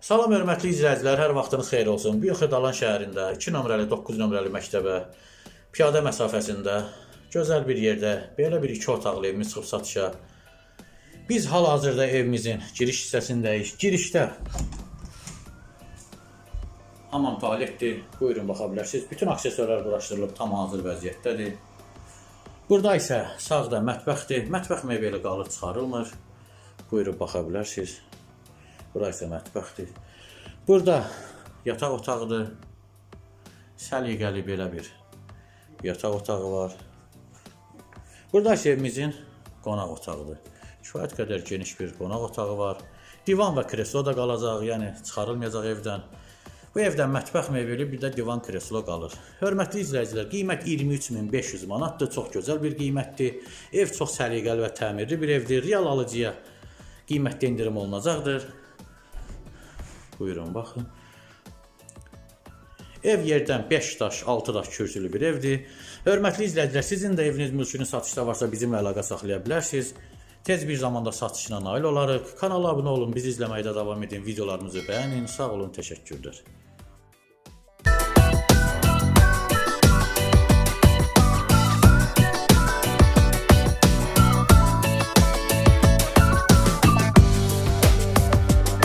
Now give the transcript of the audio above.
Salam hörmətli izləyicilər, hər vaxtınız xeyir olsun. Bu gün Xırdalan şəhərində 2 nömrəli, 9 nömrəli məktəbə piyada məsafəsində gözəl bir yerdə belə bir iki otaqlı evimiz çıxıb satışa. Biz hal-hazırda evimizin giriş hissəsindəyik. Girişdə hamam tualetdir. Buyurun baxa bilərsiniz. Bütün aksesuarlar quraşdırılıb tam hazır vəziyyətdədir. Burada isə sağda mətbəxdir. Mətbəx mebeli qalıb çıxarılmır. Buyurun baxa bilərsiniz. Bura isə mətbəxdir. Burada yataq otağıdır. Səliqəli belə bir yataq otağı var. Burada isə evimizin qonaq otağıdır. Kifayət qədər geniş bir qonaq otağı var. Divan və kreslo da qalacaq, yəni çıxarılmayacaq evdən. Bu evdən mətbəx mebeli, bir də divan kreslo qalır. Hörmətli izləyicilər, qiymət 23500 manatdır. Çox gözəl bir qiymətdir. Ev çox səliqəli və təmirli bir evdir. Real alıcıya qiymətdə endirim olunacaqdır. Buyurun baxın. Ev yerdən 5 daş, 6 daş kürsülü bir evdir. Hörmətli izləyicilər, sizin də eviniz mülkünüz satışda varsa bizimlə əlaqə saxlaya bilərsiniz. Tez bir zamanda satışına nail olarıq. Kanala abunə olun, bizi izləməkdə davam edin, videolarımızı bəyənin. Sağ olun, təşəkkürlər.